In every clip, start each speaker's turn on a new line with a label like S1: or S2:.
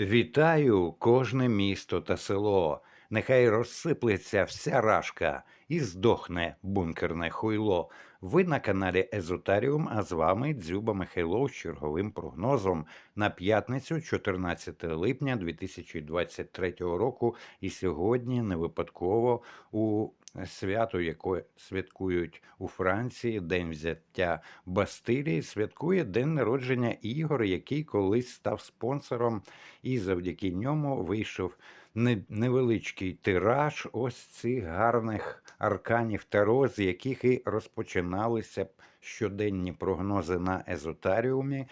S1: Вітаю кожне місто та село. Нехай розсиплеться вся рашка і здохне бункерне хуйло. Ви на каналі Езотаріум, а з вами Дзюба Михайлов з черговим прогнозом на п'ятницю, 14 липня 2023 року. І сьогодні не випадково у свято, яке святкують у Франції, День взяття Бастилії, святкує день народження Ігор, який колись став спонсором, і завдяки ньому вийшов невеличкий тираж ось цих гарних арканів Таро, з яких і розпочиналися щоденні прогнози на езотаріумі.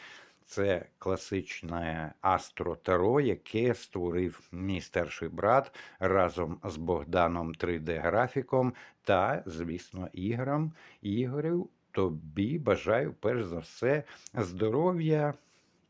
S1: Це класичне Астро Таро, яке створив мій старший брат разом з Богданом 3D-графіком та, звісно, іграм. Ігорю, тобі бажаю перш за все здоров'я,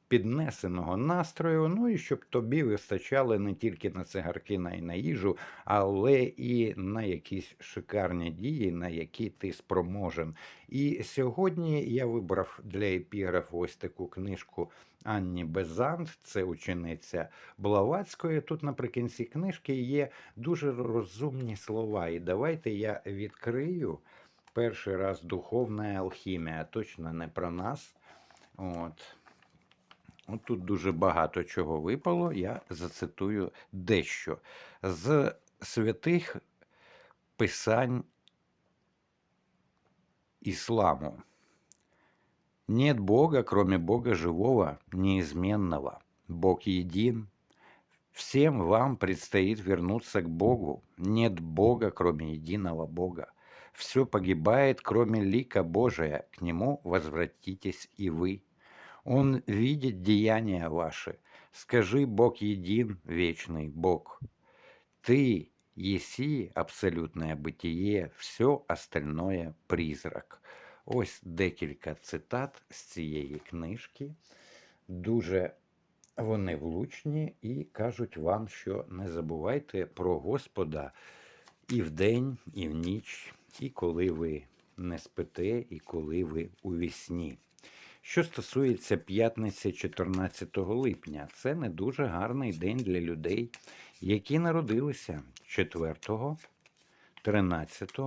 S1: піднесеного настрою, ну і щоб тобі вистачало не тільки на цигарки, на і на їжу, але і на якісь шикарні дії, на які ти спроможен. І сьогодні я вибрав для епіграфу ось таку книжку Анні Безант, це учениця Блаватської. Тут наприкінці книжки є дуже розумні слова. І давайте я відкрию перший раз духовна алхімія, точно не про нас. От. От тут дуже багато чого випало. Я зацитую дещо з святих писань исламу. Нет Бога, кроме Бога живого, неизменного. Бог един. Всем вам предстоит вернуться к Богу. Нет Бога, кроме единого Бога. Все погибает, кроме лика Божия. К Нему возвратитесь и вы. Он видит деяния ваши. Скажи, Бог един, вечный Бог. Ты еси абсолютное бытие, все остальное призрак. Ось декілька цитат з цієї книжки. Дуже вони влучні і кажуть вам, що не забувайте про Господа і вдень, і в ніч, і коли ви не спите, і коли ви у вісні. Що стосується п'ятниці 14 липня, це не дуже гарний день для людей, які народилися 4, 13,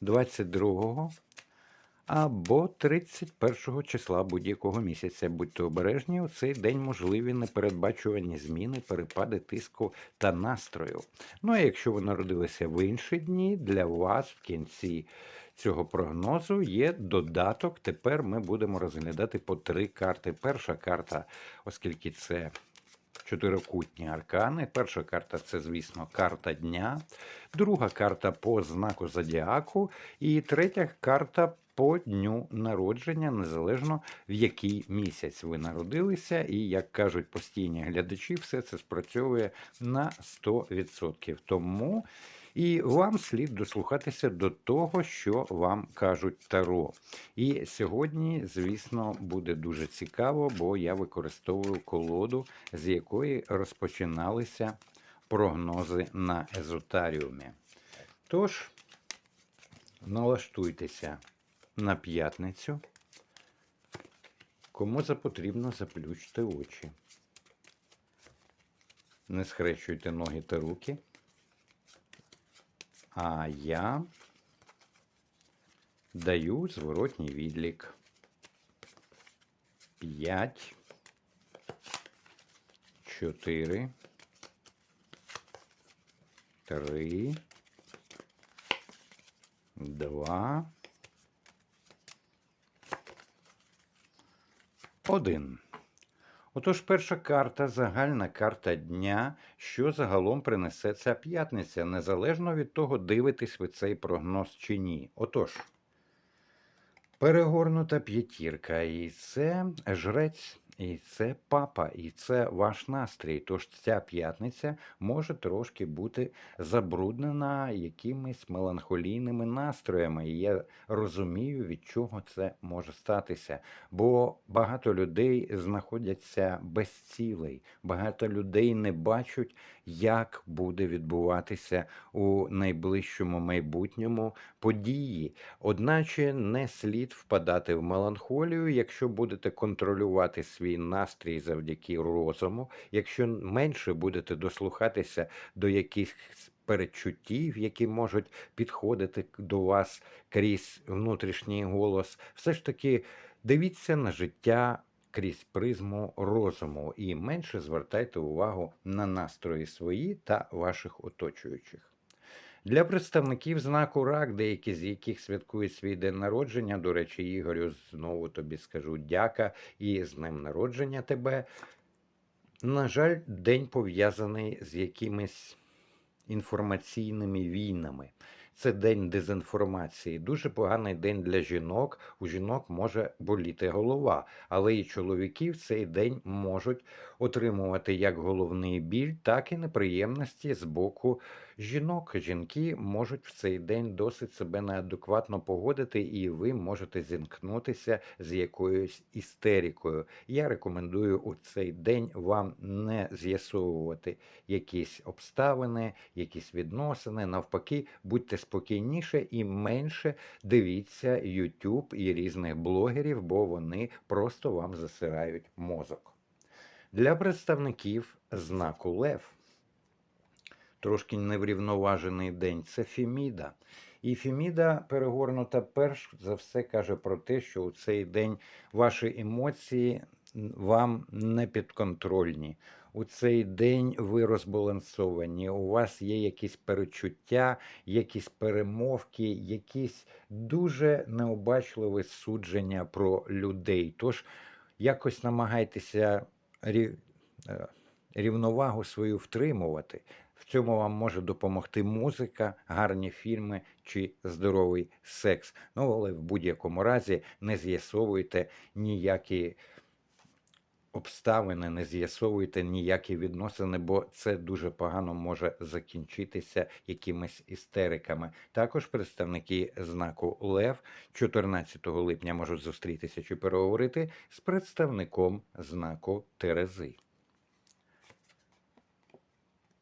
S1: 22 або 31 числа будь-якого місяця. Будьте обережні, у цей день можливі непередбачувані зміни, перепади тиску та настрою. Ну а якщо ви народилися в інші дні, для вас в кінці цього прогнозу є додаток. Тепер ми будемо розглядати по три карти. Перша карта, оскільки це чотирикутні аркани. Перша карта це, звісно, карта дня, друга карта по знаку зодіаку, і третя карта по дню народження, незалежно в який місяць ви народилися. І, як кажуть постійні глядачі, все це спрацьовує на 100%. Тому і вам слід дослухатися до того, що вам кажуть Таро. І сьогодні, звісно, буде дуже цікаво, бо я використовую колоду, з якої розпочиналися прогнози на езотаріумі. Тож, налаштуйтеся на п'ятницю. Кому запотрібно, заплющте очі. Не схрещуйте ноги та руки. А я даю зворотній відлік. П'ять, чотири, три, два, один. Отож, перша карта загальна карта дня, що загалом принесе ця п'ятниця, незалежно від того, дивитесь ви цей прогноз чи ні. Отож, перегорнута п'ятірка, і це жрець, і це папа, і це ваш настрій. Тож ця п'ятниця може трошки бути забруднена якимись меланхолійними настроями. І я розумію, від чого це може статися. Бо багато людей знаходяться без цілей, багато людей не бачать, як буде відбуватися у найближчому майбутньому події. Одначе не слід впадати в меланхолію, якщо будете контролювати свій свій настрій завдяки розуму, якщо менше будете дослухатися до якихось передчуттів, які можуть підходити до вас крізь внутрішній голос, все ж таки дивіться на життя крізь призму розуму і менше звертайте увагу на настрої свої та ваших оточуючих. Для представників знаку рак, деякі з яких святкують свій день народження. До речі, Ігорю, знову тобі скажу дяка і з днем народження тебе. На жаль, день пов'язаний з якимись інформаційними війнами. Це день дезінформації. Дуже поганий день для жінок. У жінок може боліти голова, але і чоловіки в цей день можуть отримувати як головний біль, так і неприємності з боку жінок. Жінки можуть в цей день досить себе неадекватно погодити, і ви можете зіткнутися з якоюсь істерикою. Я рекомендую у цей день вам не з'ясовувати якісь обставини, якісь відносини. Навпаки, будьте спокійніше і менше дивіться YouTube і різних блогерів, бо вони просто вам засирають мозок. Для представників знаку Лев трошки неврівноважений день це Феміда. І Феміда перегорнута перш за все каже про те, що у цей день ваші емоції вам не підконтрольні. У цей день ви розбалансовані, у вас є якісь перечуття, якісь перемовки, якісь дуже необачливі судження про людей. Тож якось намагайтеся е, рівновагу свою втримувати. В цьому вам може допомогти музика, гарні фільми чи здоровий секс. Ну, але в будь-якому разі не з'ясовуйте ніякі обставини, не з'ясовуйте ніякі відносини, бо це дуже погано може закінчитися якимись істериками. Також представники знаку Лев 14 липня можуть зустрітися чи переговорити з представником знаку Терези.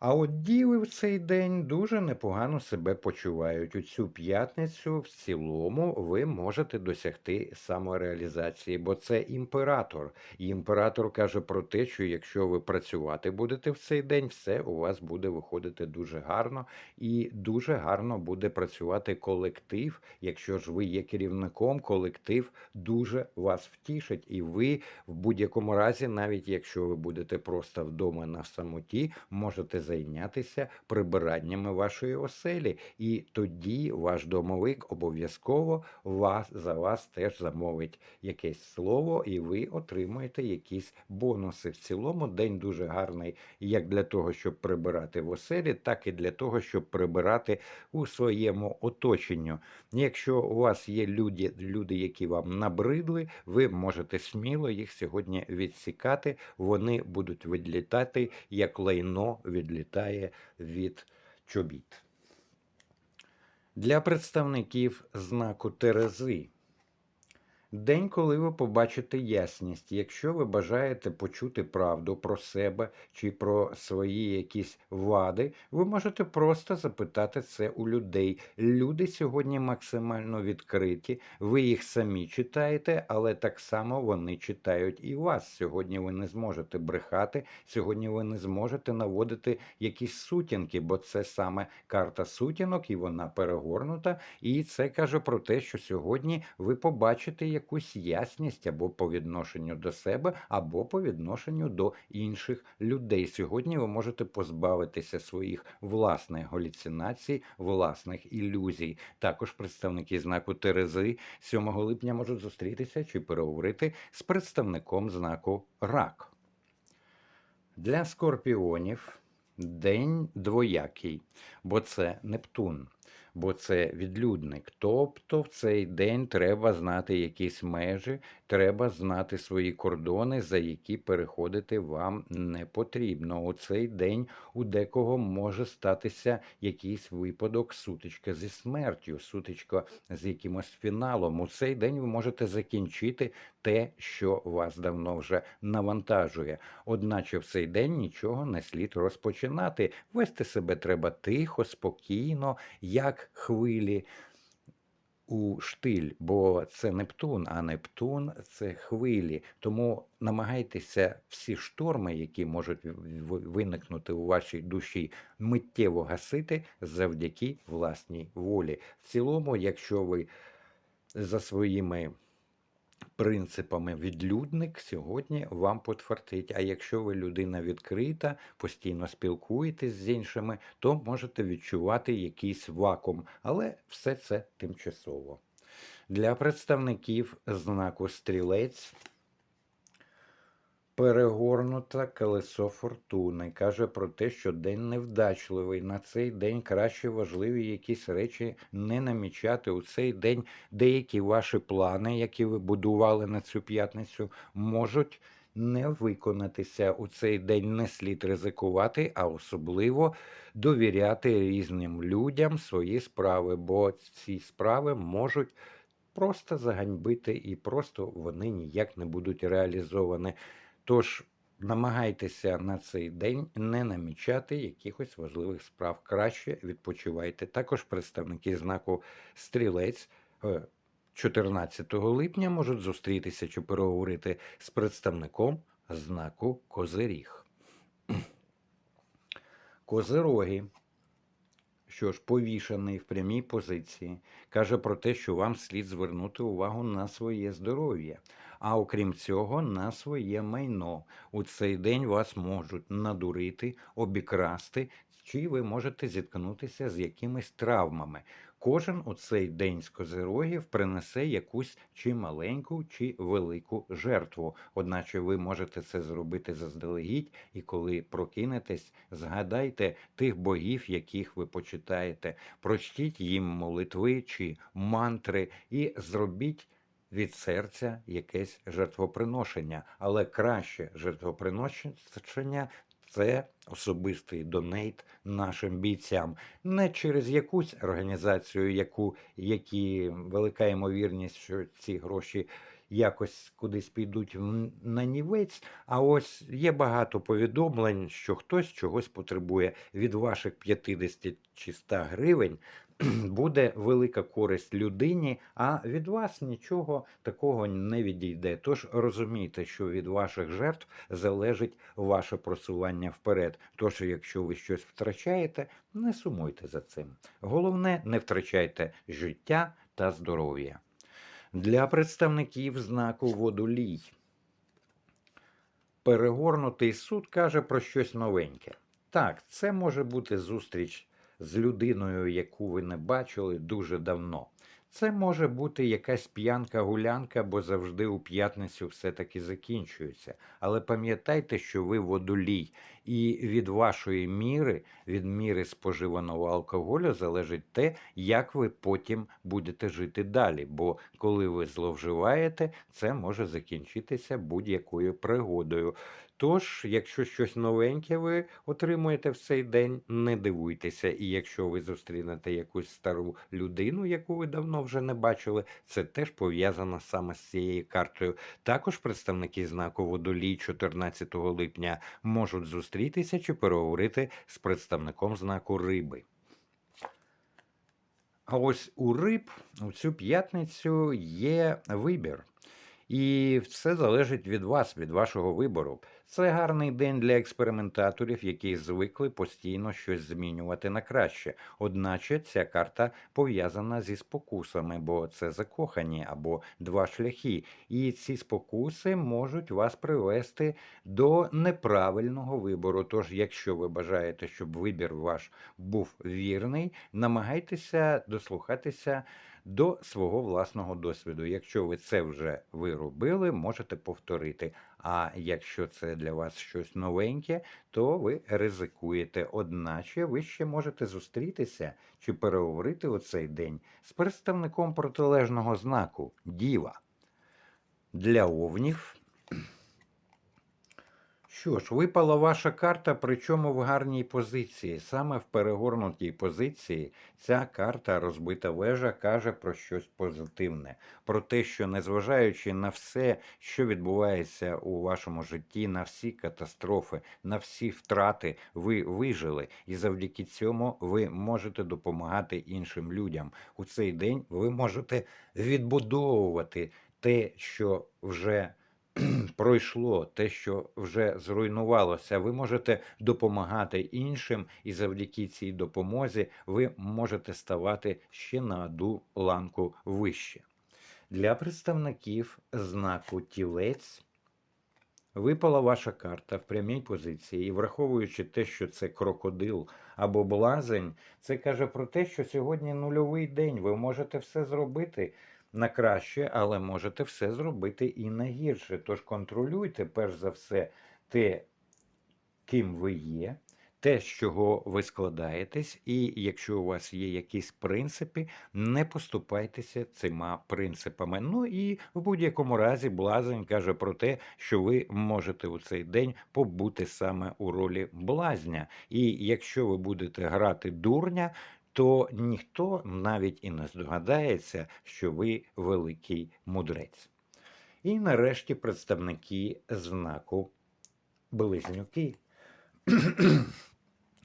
S1: А от діви в цей день дуже непогано себе почувають. У цю п'ятницю в цілому ви можете досягти самореалізації, бо це імператор. І імператор каже про те, що якщо ви працювати будете в цей день, все у вас буде виходити дуже гарно і дуже гарно буде працювати колектив. Якщо ж ви є керівником, колектив дуже вас втішить, і ви в будь-якому разі, навіть якщо ви будете просто вдома на самоті, можете зайнятися прибираннями вашої оселі, і тоді ваш домовик обов'язково вас за вас теж замовить якесь слово, і ви отримуєте якісь бонуси. В цілому день дуже гарний як для того, щоб прибирати в оселі, так і для того, щоб прибирати у своєму оточенню. Якщо у вас є люди, люди, які вам набридли, ви можете сміло їх сьогодні відсікати. Вони будуть відлітати, як лайно відлітає від чобіт. Для представників знаку Терези. День, коли ви побачите ясність, якщо ви бажаєте почути правду про себе чи про свої якісь вади, ви можете просто запитати це у людей. Люди сьогодні максимально відкриті, ви їх самі читаєте, але так само вони читають і вас. Сьогодні ви не зможете брехати, сьогодні ви не зможете наводити якісь сутінки, бо це саме карта сутінок, і вона перегорнута. І це каже про те, що сьогодні ви побачите якусь ясність або по відношенню до себе, або по відношенню до інших людей. Сьогодні ви можете позбавитися своїх власних галюцинацій, власних ілюзій. Також представники знаку Терези 7 липня можуть зустрітися чи переговорити з представником знаку Рак. Для скорпіонів день двоякий, бо це Нептун, бо це відлюдник. Тобто в цей день треба знати якісь межі, треба знати свої кордони, за які переходити вам не потрібно. У цей день у декого може статися якийсь випадок, сутичка зі смертю, сутичка з якимось фіналом. У цей день ви можете закінчити те, що вас давно вже навантажує. Одначе в цей день нічого не слід розпочинати. Вести себе треба тихо, спокійно, як хвилі. у штиль, бо це Нептун, а Нептун це хвилі. Тому намагайтеся всі шторми, які можуть виникнути у вашій душі, миттєво гасити завдяки власній волі. В цілому, якщо ви за своїми принципами відлюдник сьогодні вам потвертить. А якщо ви людина відкрита, постійно спілкуєтесь з іншими, то можете відчувати якийсь вакуум, але все це тимчасово. Для представників знаку стрілець перегорнуте колесо фортуни. Каже про те, що день невдачливий. На цей день краще важливі якісь речі не намічати. У цей день деякі ваші плани, які ви будували на цю п'ятницю, можуть не виконатися. У цей день не слід ризикувати, а особливо довіряти різним людям свої справи, бо ці справи можуть просто заганьбити і просто вони ніяк не будуть реалізовані. Тож намагайтеся на цей день не намічати якихось важливих справ. Краще відпочивайте. Також представники знаку стрілець. е, 14 липня можуть зустрітися чи переговорити з представником знаку Козиріг. Козироги, що ж повішаний в прямій позиції, каже про те, що вам слід звернути увагу на своє здоров'я, а окрім цього, на своє майно. У цей день вас можуть надурити, обікрасти, чи ви можете зіткнутися з якимись травмами. Кожен у цей день з козирогів принесе якусь чи маленьку, чи велику жертву. Одначе ви можете це зробити заздалегідь, і коли прокинетесь, згадайте тих богів, яких ви почитаєте, прочтіть їм молитви чи мантри, і зробіть від серця якесь жертвоприношення. Але краще жертвоприношення це особистий донейт нашим бійцям не через якусь організацію, яку які велика ймовірність, що ці гроші якось кудись підуть на нівець. А ось є багато повідомлень, що хтось чогось потребує від ваших 50 чи 100 гривень. Буде велика користь людині, а від вас нічого такого не відійде. Тож розумійте, що від ваших жертв залежить ваше просування вперед. Тож, якщо ви щось втрачаєте, не сумуйте за цим. Головне, не втрачайте життя та здоров'я. Для представників знаку водолій. Перегорнутий суд каже про щось новеньке. Так, це може бути зустріч з людиною, яку ви не бачили дуже давно. Це може бути якась п'янка-гулянка, бо завжди у п'ятницю все-таки закінчується. Але пам'ятайте, що ви водолій, і від вашої міри, від міри споживаного алкоголю, залежить те, як ви потім будете жити далі. Бо коли ви зловживаєте, це може закінчитися будь-якою пригодою. Тож, якщо щось новеньке ви отримуєте в цей день, не дивуйтеся. І якщо ви зустрінете якусь стару людину, яку ви давно вже не бачили, це теж пов'язано саме з цією картою. Також представники знаку водолій 14 липня можуть зустрітися чи переговорити з представником знаку риби. А ось у риб у цю п'ятницю є вибір. І все залежить від вас, від вашого вибору. Це гарний день для експериментаторів, які звикли постійно щось змінювати на краще. Одначе ця карта пов'язана зі спокусами, бо це закохані або два шляхи. І ці спокуси можуть вас привести до неправильного вибору. Тож, якщо ви бажаєте, щоб вибір ваш був вірний, намагайтеся дослухатися до свого власного досвіду. Якщо ви це вже ви робили, можете повторити. А якщо це для вас щось новеньке, то ви ризикуєте. Одначе ви ще можете зустрітися чи переговорити у цей день з представником протилежного знаку Діва. Для овнів. Що ж, випала ваша карта, причому в гарній позиції. Саме в перегорнутій позиції ця карта розбита вежа каже про щось позитивне, про те, що незважаючи на все, що відбувається у вашому житті, на всі катастрофи, на всі втрати, ви вижили, і завдяки цьому ви можете допомагати іншим людям. У цей день ви можете відбудовувати те, що вже пройшло, те, що вже зруйнувалося, ви можете допомагати іншим, і завдяки цій допомозі ви можете ставати ще на одну ланку вище. Для представників знаку тілець випала ваша карта в прямій позиції, і враховуючи те, що це крокодил або блазень, це каже про те, що сьогодні нульовий день, ви можете все зробити на краще, але можете все зробити і на гірше. Тож контролюйте, перш за все, те, ким ви є, те, з чого ви складаєтесь, і якщо у вас є якісь принципи, не поступайтеся цими принципами. Ну і в будь-якому разі блазень каже про те, що ви можете у цей день побути саме у ролі блазня. І якщо ви будете грати дурня, то ніхто навіть і не здогадається, що ви великий мудрець. І нарешті представники знаку Близнюки.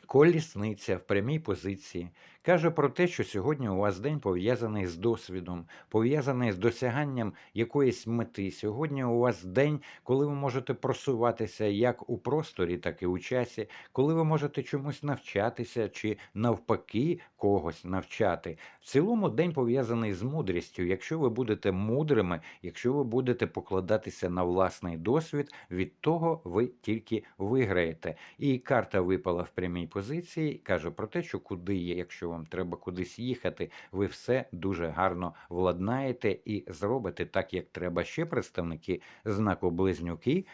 S1: Колісниця в прямій позиції каже про те, що сьогодні у вас день пов'язаний з досвідом, пов'язаний з досяганням якоїсь мети. Сьогодні у вас день, коли ви можете просуватися як у просторі, так і у часі, коли ви можете чомусь навчатися чи навпаки когось навчати. В цілому день пов'язаний з мудрістю. Якщо ви будете мудрими, якщо ви будете покладатися на власний досвід, від того ви тільки виграєте. І карта випала в прямій позиції, каже про те, що куди є, якщо вам треба кудись їхати, ви все дуже гарно владнаєте і зробите так, як треба. Ще представники знаку близнюки.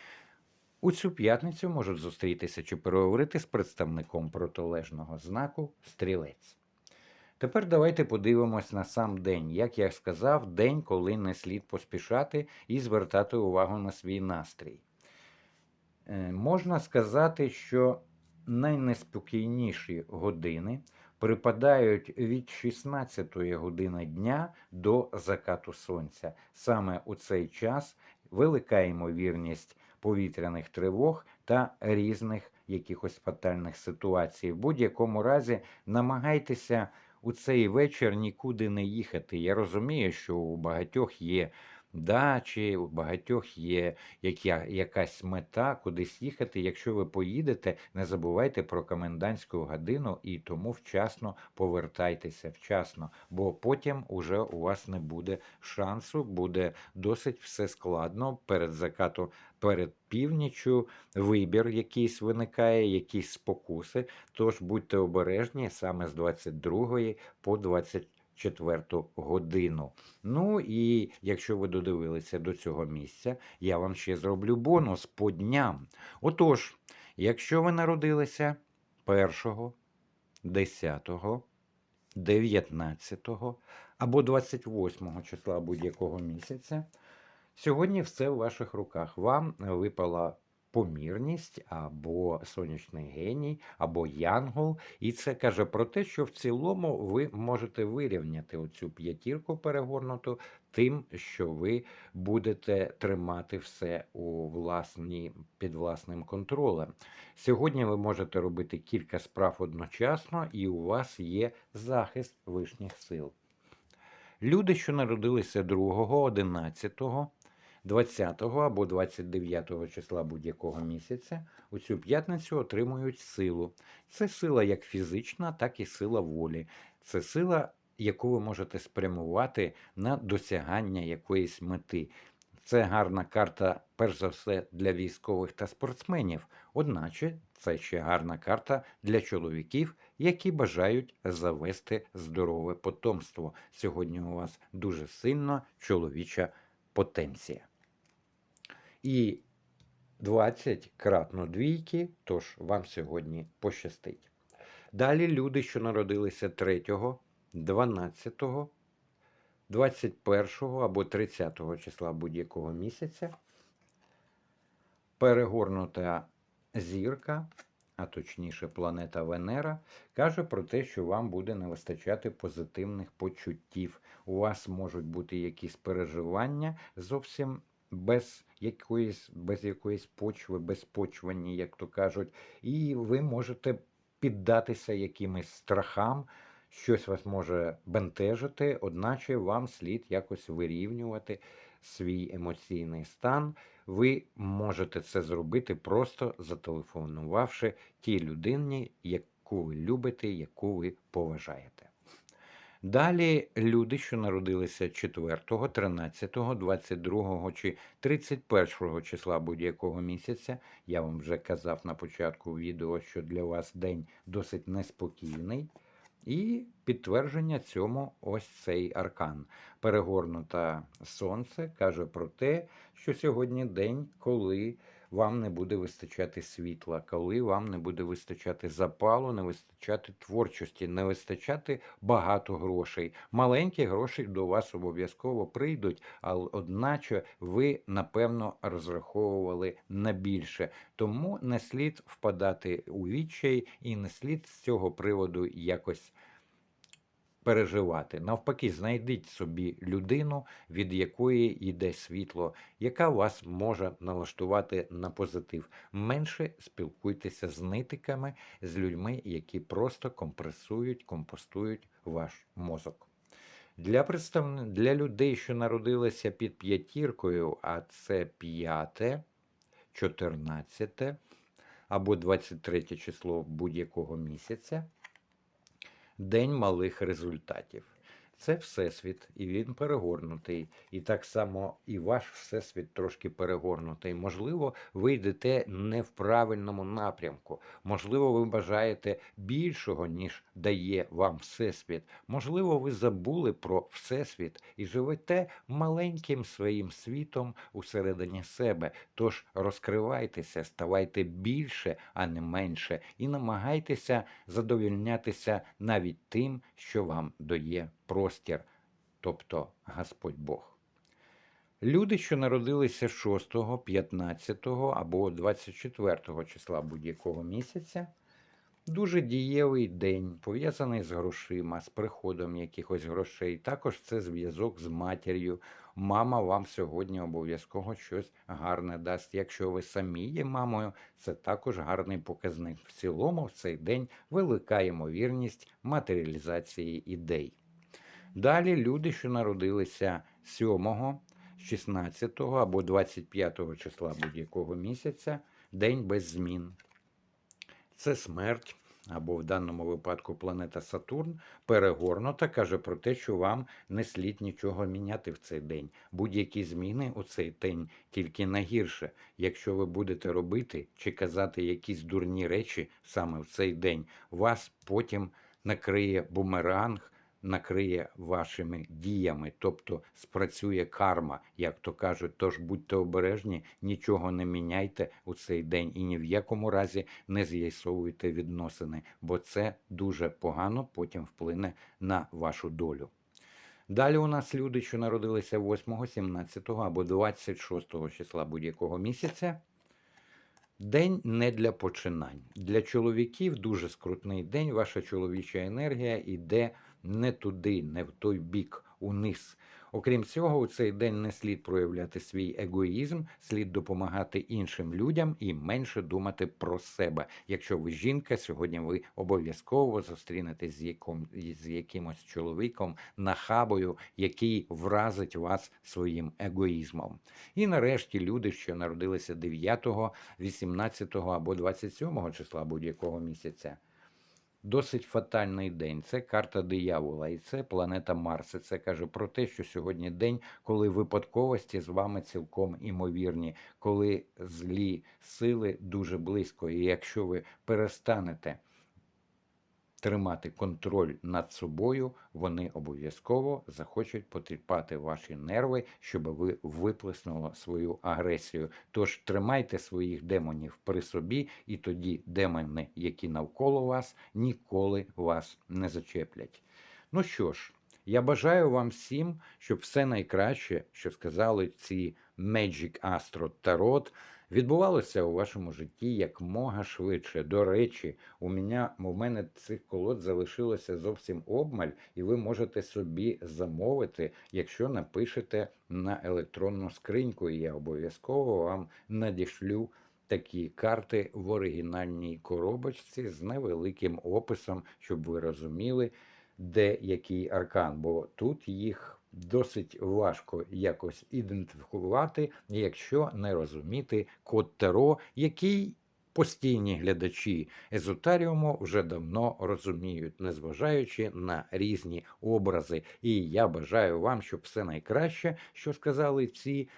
S1: У цю п'ятницю можуть зустрітися чи переговорити з представником протилежного знаку стрілець. Тепер давайте подивимось на сам день. Як я сказав, день, коли не слід поспішати і звертати увагу на свій настрій. Е, Можна сказати, що найнеспокійніші години припадають від 16 години дня до закату сонця. Саме у цей час велика ймовірність повітряних тривог та різних якихось фатальних ситуацій. В будь-якому разі намагайтеся у цей вечір нікуди не їхати. Я розумію, що у багатьох є дачі, у багатьох є яка, якась мета кудись їхати. Якщо ви поїдете, не забувайте про комендантську годину і тому вчасно повертайтеся вчасно, бо потім уже у вас не буде шансу, буде досить все складно перед закатом, перед північю. Вибір якийсь виникає, якісь спокуси. Тож будьте обережні саме з 22 по 24 четверту годину. Ну і якщо ви додивилися до цього місця, я вам ще зроблю бонус по дням. Отож, якщо ви народилися 1, 10, 19 або 28 числа будь-якого місяця, сьогодні все в ваших руках. Вам випала помірність, або сонячний геній, або янгол. І це каже про те, що в цілому ви можете вирівняти оцю п'ятірку перегорнуту тим, що ви будете тримати все у власні, під власним контролем. Сьогодні ви можете робити кілька справ одночасно, і у вас є захист вишніх сил. Люди, що народилися 2, 11, 20 або 29 числа будь-якого місяця у цю п'ятницю отримують силу. Це сила як фізична, так і сила волі. Це сила, яку ви можете спрямувати на досягання якоїсь мети. Це гарна карта, перш за все, для військових та спортсменів. Одначе це ще гарна карта для чоловіків, які бажають завести здорове потомство. Сьогодні у вас дуже сильна чоловіча потенція. І 20 кратно двійки, тож вам сьогодні пощастить. Далі люди, що народилися 3, 12, 21 або 30 числа будь-якого місяця, перегорнута зірка, а точніше, планета Венера, каже про те, що вам буде не вистачати позитивних почуттів. У вас можуть бути якісь переживання зовсім без якоїсь, без якоїсь почви, безпочвені, як то кажуть, і ви можете піддатися якимось страхам. Щось вас може бентежити, одначе вам слід якось вирівнювати свій емоційний стан. Ви можете це зробити просто зателефонувавши тій людині, яку ви любите, яку ви поважаєте. Далі люди, що народилися 4, 13, 22 чи 31 числа будь-якого місяця, я вам вже казав на початку відео, що для вас день досить неспокійний. І підтвердження цьому ось цей аркан. Перегорнуте сонце каже про те, що сьогодні день, коли вам не буде вистачати світла, коли вам не буде вистачати запалу, не вистачати творчості, не вистачати багато грошей. Маленькі гроші до вас обов'язково прийдуть, але одначе ви напевно розраховували на більше. Тому не слід впадати у відчай і не слід з цього приводу якось переживати. Навпаки, знайдіть собі людину, від якої йде світло, яка вас може налаштувати на позитив. Менше спілкуйтеся з нитиками, з людьми, які просто компресують, компостують ваш мозок. Для представ... для людей, що народилися під п'ятіркою, а це п'яте, 14 або 23 число будь-якого місяця, День малих результатів. Це Всесвіт, і він перегорнутий. І так само і ваш Всесвіт трошки перегорнутий. Можливо, ви йдете не в правильному напрямку. Можливо, ви бажаєте більшого, ніж дає вам Всесвіт. Можливо, ви забули про Всесвіт і живете маленьким своїм світом усередині себе. Тож розкривайтеся, ставайте більше, а не менше, і намагайтеся задовільнятися навіть тим, що вам дає простір, тобто Господь Бог. Люди, що народилися 6, 15 або 24 числа будь-якого місяця, дуже дієвий день, пов'язаний з грошима, з приходом якихось грошей. Також це зв'язок з матір'ю. Мама вам сьогодні обов'язково щось гарне дасть. Якщо ви самі є мамою, це також гарний показник. В цілому в цей день велика ймовірність матеріалізації ідей. Далі люди, що народилися 7, 16 або 25 числа будь-якого місяця, день без змін. Це смерть, або в даному випадку планета Сатурн перегорнута, каже про те, що вам не слід нічого міняти в цей день. Будь-які зміни у цей день тільки на гірше. Якщо ви будете робити чи казати якісь дурні речі саме в цей день, вас потім накриє бумеранг накриє вашими діями, тобто спрацює карма, як то кажуть. Тож будьте обережні, нічого не міняйте у цей день і ні в якому разі не з'ясовуйте відносини, бо це дуже погано потім вплине на вашу долю. Далі у нас люди, що народилися 8, 17 або 26 числа будь-якого місяця. День не для починань. Для чоловіків дуже скрутний день. Ваша чоловіча енергія йде не туди, не в той бік, униз. Окрім цього, у цей день не слід проявляти свій егоїзм, слід допомагати іншим людям і менше думати про себе. Якщо ви жінка, сьогодні ви обов'язково зустрінетесь з яким, з якимось чоловіком нахабою, який вразить вас своїм егоїзмом. І нарешті люди, що народилися 9, 18 або 27 числа будь-якого місяця досить фатальний день. Це карта диявола, і це планета Марс. І Це каже про те, що сьогодні день, коли випадковості з вами цілком імовірні, коли злі сили дуже близько. І якщо ви перестанете тримати контроль над собою, вони обов'язково захочуть потріпати ваші нерви, щоб ви виплеснули свою агресію. Тож тримайте своїх демонів при собі, і тоді демони, які навколо вас, ніколи вас не зачеплять. Ну що ж, я бажаю вам всім, щоб все найкраще, що сказали ці Magic Astro Tarot, відбувалося у вашому житті якмога швидше. До речі, у мене, у мене цих колод залишилося зовсім обмаль, і ви можете собі замовити, якщо напишете на електронну скриньку, і я обов'язково вам надішлю такі карти в оригінальній коробочці з невеликим описом, щоб ви розуміли, де який аркан, бо тут їх досить важко якось ідентифікувати, якщо не розуміти код Таро, який постійні глядачі езотаріуму вже давно розуміють, незважаючи на різні образи. І я бажаю вам, щоб все найкраще, що сказали ці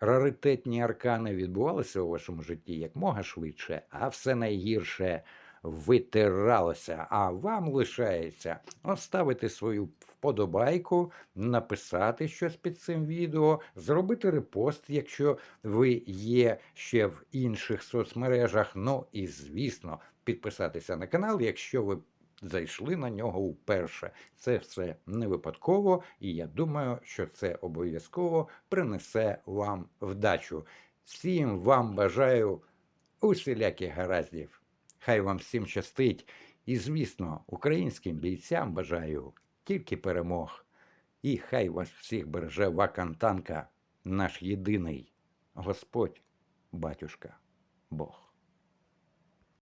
S1: раритетні аркани, відбувалося у вашому житті якмога швидше, а все найгірше витиралося. А вам лишається оставити свою вподобайку, написати щось під цим відео, зробити репост, якщо ви є ще в інших соцмережах. Ну і звісно, підписатися на канал, якщо ви зайшли на нього вперше. Це все не випадково, і я думаю, що це обов'язково принесе вам вдачу. Всім вам бажаю усіляких гараздів. Хай вам всім щастить. І, звісно, українським бійцям бажаю тільки перемог. І хай вас всіх береже Вакантанка, наш єдиний Господь, батюшка, Бог.